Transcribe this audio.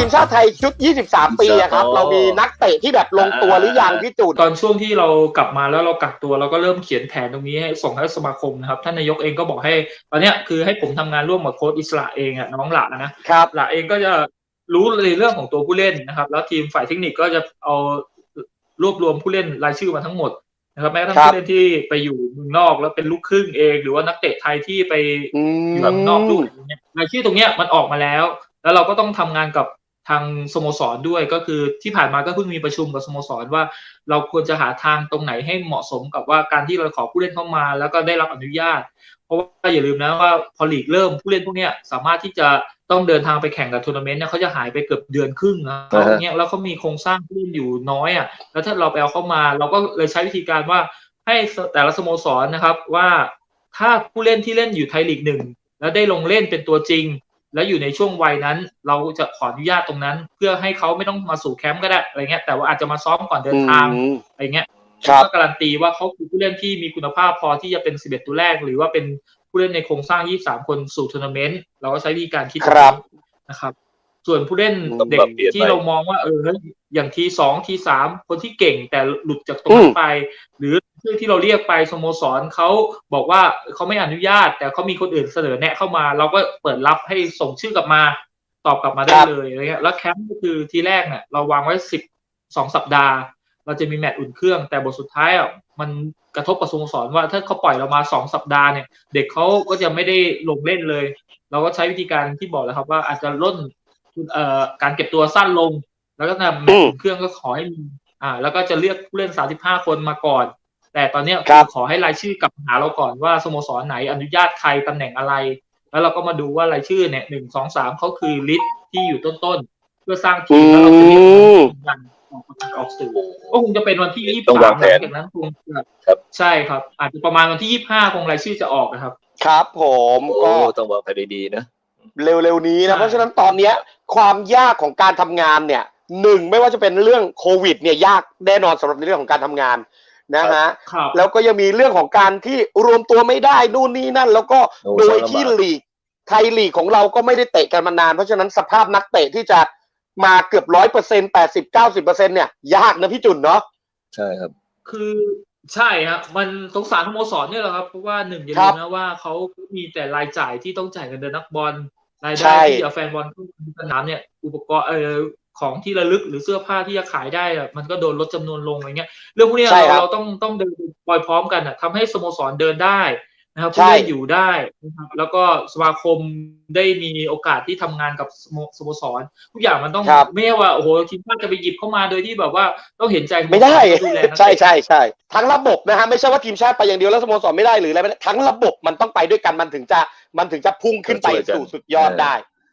ทีมชาติไทยชุด 23 ปีอะครับอ๋อเรามีนักเตะที่แบบลงตัวหรือยังพี่จุดตอนช่วงที่เรากลับมาแล้วเรากักตัวเราก็เริ่มเขียนแผนตรงนี้ให้ส่งให้สมาคมนะครับ ท่านนายกเองก็บอกให้ ตอนเนี้ยคือให้ผมทำงานร่วมกับโค้ชอิสระเองอะน้องหละนะครับหละเองก็จะรู้ในเรื่องของตัวผู้เล่นนะครับ แล้วทีมฝ่ายเทคนิคก็จะเอารวบรวมผู้เล่นรายชื่อมาทั้งหมดนะครับแม้กระทั่งครับผู้เล่นที่ไปอยู่เมืองนอกแล้วเป็นลูกครึ่งเอง หรือว่านักเตะไทยที่ไปอืมอยู่แบบนอกด้วยอย่างเงี้ยรายชื่อตรงเนี้ยมันออกมาแล้ว แล้วเราก็ต้องทำงานกับ ทางสโมสรด้วยก็คือที่ผ่านมาก็เพิ่งมีประชุมกับสโมสรว่า เราควรจะหาทางตรงไหนให้เหมาะสมกับว่าการที่เราขอผู้เล่นเข้ามา แล้วก็ได้รับอนุญาต เพราะว่าอย่าลืมนะว่าพอลีกเริ่มผู้เล่นพวกนี้สามารถที่จะต้องเดินทางไปแข่งกับทัวร์นาเมนต์เนี่ยเขาจะหายไปเกือบเดือนครึ่งนะอ่าฮะเขาเนี้ยแล้วเขามีโครงสร้างผู้เล่นอยู่น้อยอะแล้วถ้าเราไปเอาเข้ามา เราก็เลยใช้วิธีการว่าให้แต่ละสโมสรนะครับว่าถ้าผู้เล่นที่เล่นอยู่ไทยลีกหนึ่งแล้วได้ลงเล่นเป็นตัวจริง แล้วอยู่ในช่วงวัยนั้น เราจะขออนุญาตตรงนั้น เพื่อให้เขาไม่ต้องมาสู่แคมป์ก็ได้อะไรเงี้ยแต่ว่าอาจจะมาซ้อมก่อนเดินทางอืมอะไรเงี้ยครับก็การันตีว่าเขาคือผู้เล่นที่มีคุณภาพพอที่จะเป็น 11 ตัวแรก หรือว่าเป็นผู้เล่นในโครงสร้าง 23 คนสู่ทัวร์นาเมนต์เราก็ใช้วิธีการคิดครับนะครับ ส่วนผู้เล่นต้องเด็ปกรับเปลี่ยนที่ไปเรามองว่าเออเฮ้ยอย่างทีสองทีสามคนที่เก่งแต่หลุดจากตรงนั้อืนมไป หรือ ชื่อที่เราเรียกไปสโมสรเขาบอกว่าเขาไม่อนุญาต แต่เขามีคนอื่นเสนอแนะเข้ามา เราก็เปิดรับให้ส่งชื่อกลับมา ตอบกลับมาได้เลยอะไรเงี้ยแล้วแคมป์ก็คือทีแรกเนี่ยเราวางไว้สิบสองสัปดาห์ เราจะมีแมตช์อุ่นเครื่อง แต่บทสุดท้ายอะมันกระทบกับสโมสรว่าถ้าเขาปล่อยเรามาสองสัปดาห์เนี่ย เด็กเขาก็จะไม่ได้ลงเล่นเลย เราก็ใช้วิธีการที่บอกแล้วครับว่าอาจจะล่นเอ่อการเก็บตัวสั้นลง แล้วก็นะแมตช์อุ่นเครื่องก็ขอให้มีอ่าแล้วก็จะเรียกผู้เล่นสามสิบห้าคนมาก่อน แต่ตอนเนี้ยครับขอให้รายชื่อกลับมาหาเราก่อนว่าสโมสรไหนอนุญาตใครตำแหน่งอะไร แล้วเราก็มาดูว่ารายชื่อเนี่ยหนึ่งสองสามเขาคือลิสต์ที่อยู่ต้นๆ เพื่อสร้างทีมแล้วเราจะเรียกมันออกออกสื่อก็คงจะเป็นวันที่ยี่สิบต้องางสาวมแผหลันงจากนั้นคงจะครับใช่ครับ อาจจะประมาณวันที่ยี่สิบห้าคงรายชื่อจะออกนะครับ ครับ ผมโอ้ก็ต้องวางแผนดีๆนะเร็วๆนี้นะใช่เพราะฉะนั้นตอนเนี้ย ความยากของการทำงานเนี่ยหนึ่งไม่ว่าจะเป็นเรื่องโควิดเนี่ยยากแน่นอนสำหรับในเรื่องของการทำงาน นะฮะครับแล้วก็ยังมีเรื่องของการที่รวมตัวไม่ได้นู่นนี่นั่น แล้วก็โอ้โดยสารพัดที่ลีกไทยลีกของเราก็ไม่ได้เตะกันมานาน เพราะฉะนั้นสภาพนักเตะที่จะมาเกือบร้อยเปอร์เซ็นแปดสิบเก้าสิบเปอร์เซ็นเนี่ยยากนะพี่จุนเนาะใช่ครับ คือใช่ครับมันสงสารสโมสรเนี่ยแหละครับเพราะว่าหนึ่งอย่าคลืรับมนะว่าเขามีแต่รายจ่ายที่ต้องจ่ายเงินเดือนนักบอลรายใช่ได้ที่เอาแฟนบอลเข้าสนามเนี่ย อุปกรณ์เอ่อ ของที่ระลึกหรือเสื้อผ้าที่จะขายได้อะมันก็โดนลดจำนวนลงอะไรเงี้ยเรื่องพวกเนี้ยใช่เราครับเราต้องต้องเดินปล่อยพร้อมกันอะทำให้สโมสรเดินได้นะครับใช่ผู้เล่นอยู่ได้นะครับแล้วก็สมาคมได้มีโอกาสที่ทำงานกับสโมสโมสร ทุกอย่างมันต้องครับไม่ใช่ว่าโอ้โหทีมชาติจะไปหยิบเข้ามาโดยที่แบบว่าต้องเห็นใจสโสรไม่ได้ดูแลนักใช่เตะใช่ใช่ทั้งระบบนะฮะไม่ใช่ว่าทีมชาติไปอย่างเดียวแล้วสโมสรไม่ได้หรืออะไรไม่ได้ทั้งระบบมันต้องไปด้วยกันมันถึงจะมันถึงจะพุ่งขึ้นไปช่วยกันสู่สุดยอดได้